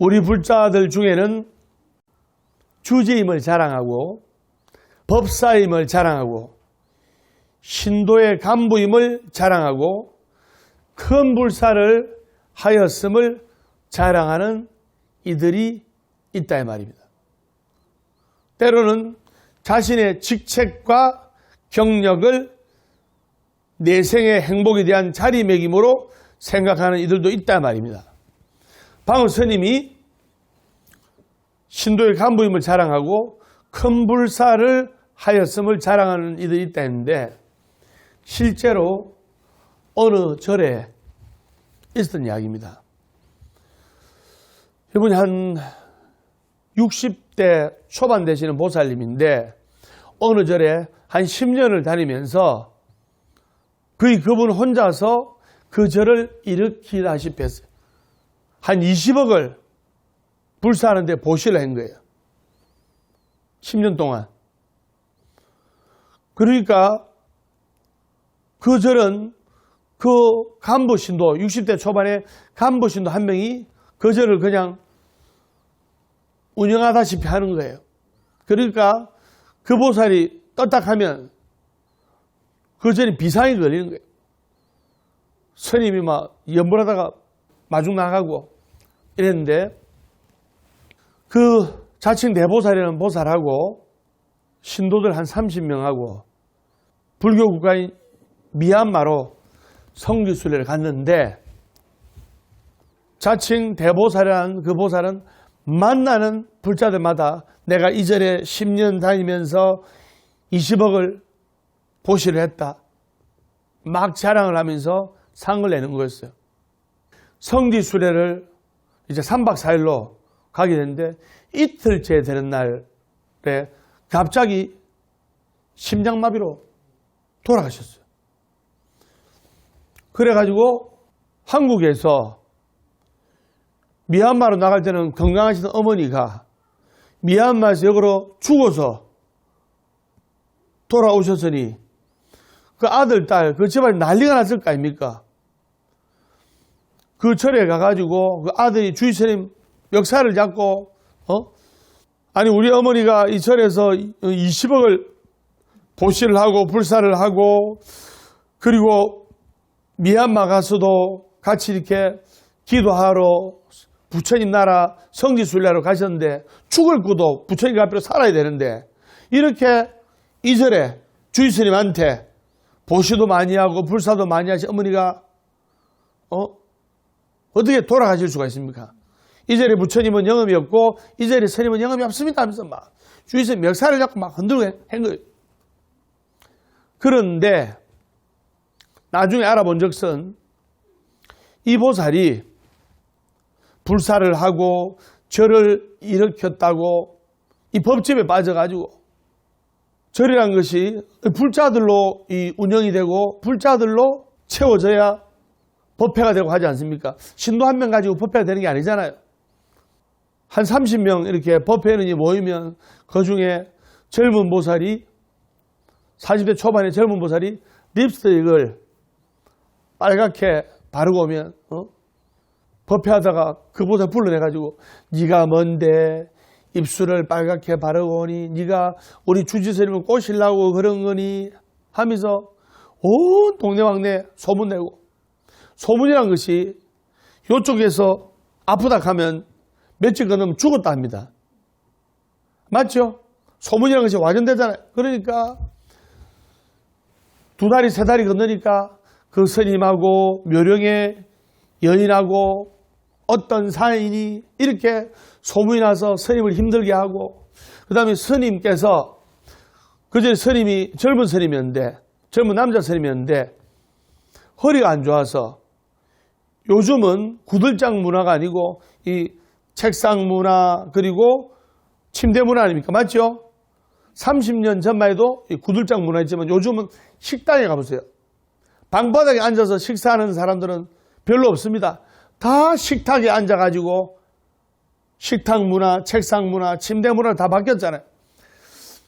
우리 불자들 중에는 주제임을 자랑하고 법사임을 자랑하고 신도의 간부임을 자랑하고 큰 불사를 하였음을 자랑하는 이들이 있다 이 말입니다. 때로는 자신의 직책과 경력을 내 생의 행복에 대한 자리매김으로 생각하는 이들도 있다 말입니다. 방울 스님이 신도의 간부임을 자랑하고 큰 불사를 하였음을 자랑하는 이들이 있다 했는데 실제로 어느 절에 있었던 이야기입니다. 이분이 한 60대 초반 되시는 보살님인데 어느 절에 한 10년을 다니면서 거의 그분 혼자서 그 절을 일으키다시피 했어요. 한 20억을 불사하는데 보시를 한 거예요. 10년 동안. 그러니까 그 절은 그 간부신도 60대 초반에 간부신도 한 명이 그 절을 그냥 운영하다시피 하는 거예요. 그러니까 그 보살이 떴딱하면 그 절이 비상이 걸리는 거예요. 스님이 막 연불하다가 마중 나가고 이랬는데 그 자칭 대보살이라는 보살하고 신도들 한 30명하고 불교 국가인 미얀마로 성지순례를 갔는데 자칭 대보살이라는 그 보살은 만나는 불자들마다 내가 이 절에 10년 다니면서 20억을 보시를 했다. 막 자랑을 하면서 상을 내는 거였어요. 성지 수레를 이제 3박 4일로 가게 됐는데 이틀째 되는 날에 갑자기 심장마비로 돌아가셨어요. 그래가지고 한국에서 미얀마로 나갈 때는 건강하시던 어머니가 미얀마에서 역으로 죽어서 돌아오셨으니 그 아들, 딸, 그 집안이 난리가 났을 거 아닙니까? 그 절에 가가지고 그 아들이 주의스님 역사를 잡고, 어? 아니, 우리 어머니가 이 절에서 20억을 보시를 하고 불사를 하고 그리고 미얀마 가서도 같이 이렇게 기도하러 부처님 나라 성지순례로 가셨는데 죽을 구도 부처님 앞에 살아야 되는데 이렇게 이절에 주의스님한테 보시도 많이 하고 불사도 많이 하신 어머니가 어? 어떻게 돌아가실 수가 있습니까? 이 자리에 부처님은 영업이 없고 이 자리에 스님은 영업이 없습니다 하면서 막 주위에서 멱살을 잡고 막 흔들고 한 거예요. 그런데 나중에 알아본 적은 이 보살이 불사를 하고 절을 일으켰다고 이 법집에 빠져가지고 절이란 것이 불자들로 이 운영이 되고 불자들로 채워져야 법회가 되고 하지 않습니까? 신도 한 명 가지고 법회가 되는 게 아니잖아요. 한 30명 이렇게 법회는 모이면 그 중에 젊은 보살이 40대 초반의 젊은 보살이 립스틱을 빨갛게 바르고 오면 어? 법회하다가 그 보살 불러내가지고 네가 뭔데 입술을 빨갛게 바르고 오니 네가 우리 주지스님을 꼬시려고 그런 거니 하면서 온 동네방네 소문내고 소문이란 것이 이쪽에서 아프다 하면 며칠 건너면 죽었다 합니다. 맞죠? 소문이라는 것이 와전되잖아요. 그러니까 두 다리 세 다리 건너니까 그 스님하고 묘령의 여인하고 어떤 사인이 이렇게 소문이 나서 스님을 힘들게 하고 그 다음에 스님께서 그전에 스님이 젊은 스님이었는데 젊은 남자 스님이었는데 허리가 안 좋아서 요즘은 구들장 문화가 아니고 이 책상 문화 그리고 침대 문화 아닙니까? 맞죠? 30년 전만 해도 이 구들장 문화였지만 요즘은 식당에 가보세요. 방바닥에 앉아서 식사하는 사람들은 별로 없습니다. 다 식탁에 앉아가지고 식탁 문화, 책상 문화, 침대 문화 다 바뀌었잖아요.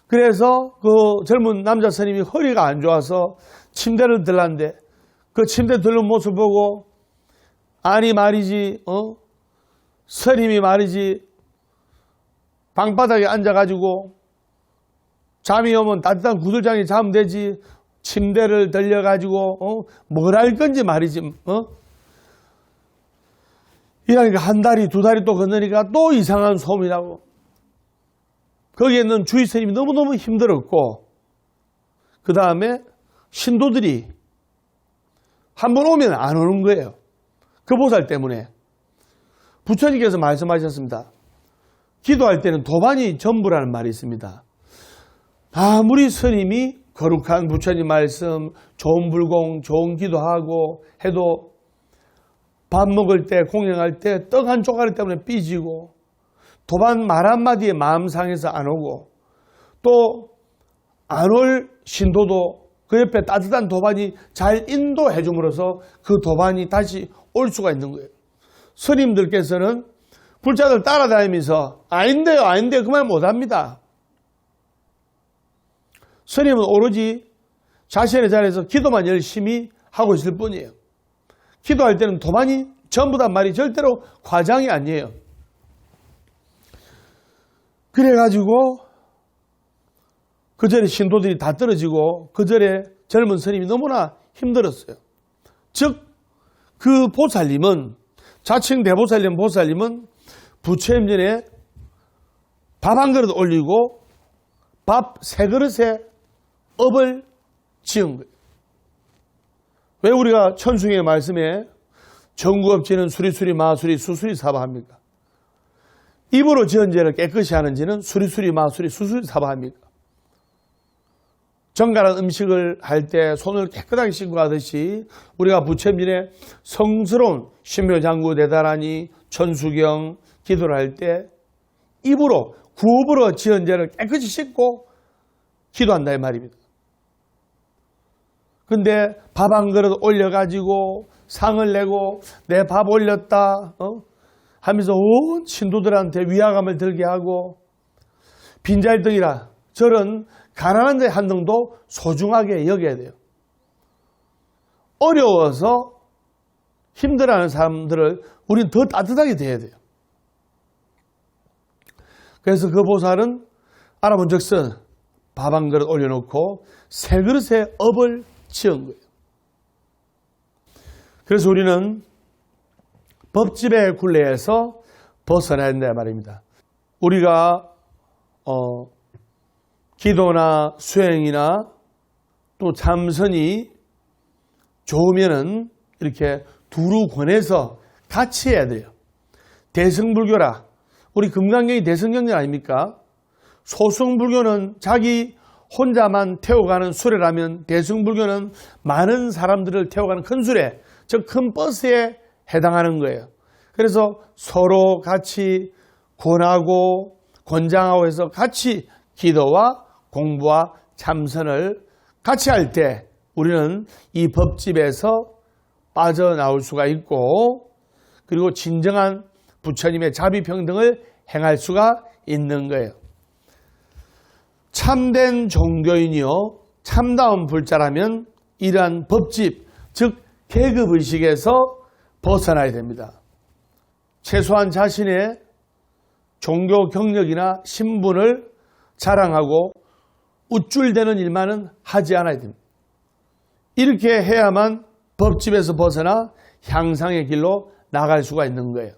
그래서 그 젊은 남자 스님이 허리가 안 좋아서 침대를 들랐는데 그 침대 들는 모습 보고 아니 말이지, 어? 스님이 말이지 방바닥에 앉아가지고 잠이 오면 따뜻한 구들장에 자면 되지 침대를 들려가지고 어? 뭘 할 건지 말이지 어? 이러니까 한 달이 두 달이 또 건너니까 또 이상한 소문이 나고 거기에 있는 주의 스님이 너무너무 힘들었고 그 다음에 신도들이 한 번 오면 안 오는 거예요. 그 보살 때문에 부처님께서 말씀하셨습니다. 기도할 때는 도반이 전부라는 말이 있습니다. 아무리 스님이 거룩한 부처님 말씀, 좋은 불공, 좋은 기도하고 해도 밥 먹을 때, 공양할 때 떡 한 조가리 때문에 삐지고 도반 말 한마디에 마음 상해서 안 오고 또 안 올 신도도 그 옆에 따뜻한 도반이 잘 인도해 줌으로써 그 도반이 다시 올 수가 있는 거예요. 스님들께서는 불자들 따라다니면서 아닌데요, 아닌데요, 그말 못합니다. 스님은 오로지 자신의 자리에서 기도만 열심히 하고 있을 뿐이에요. 기도할 때는 도만이 전부 다 말이 절대로 과장이 아니에요. 그래가지고 그 절에 신도들이 다 떨어지고 그 절에 젊은 스님이 너무나 힘들었어요. 즉, 그 보살님은 자칭 대보살님 보살님은 부처님 전에 밥 한 그릇 올리고 밥 세 그릇에 업을 지은 거예요. 왜 우리가 천승의 말씀에 정구업지는 수리수리 마수리 수수리 사바합니까? 입으로 지은 죄를 깨끗이 하는 지는 수리수리 마수리 수수리 사바합니까? 정갈한 음식을 할 때 손을 깨끗하게 씻고 하듯이 우리가 부처님의 성스러운 신묘장구 대단하니 천수경 기도를 할 때 입으로 구업으로 지은 죄를 깨끗이 씻고 기도한다 이 말입니다. 근데 밥 한 그릇 올려가지고 상을 내고 내 밥 올렸다 어? 하면서 온 신도들한테 위화감을 들게 하고 빈잘등이라 저런 가난한 데한 등도 소중하게 여겨야 돼요. 어려워서 힘들어하는 사람들을 우리는 더 따뜻하게 대해야 돼요. 그래서 그 보살은 알아본 적선 밥 한 그릇 올려놓고 세 그릇에 업을 지은 거예요. 그래서 우리는 법집의 굴레에서 벗어나야 된다 말입니다. 우리가 어, 기도나 수행이나 또 참선이 좋으면은 이렇게 두루 권해서 같이 해야 돼요. 대승불교라 우리 금강경이 대승경전 아닙니까? 소승불교는 자기 혼자만 태워가는 수레라면 대승불교는 많은 사람들을 태워가는 큰 수레, 즉 큰 버스에 해당하는 거예요. 그래서 서로 같이 권하고 권장하고 해서 같이 기도와 공부와 참선을 같이 할 때 우리는 이 법집에서 빠져나올 수가 있고 그리고 진정한 부처님의 자비평등을 행할 수가 있는 거예요. 참된 종교인이요, 참다운 불자라면 이러한 법집, 즉 계급의식에서 벗어나야 됩니다. 최소한 자신의 종교 경력이나 신분을 자랑하고 우쭐대는 일만은 하지 않아야 됩니다. 이렇게 해야만 법집에서 벗어나 향상의 길로 나갈 수가 있는 거예요.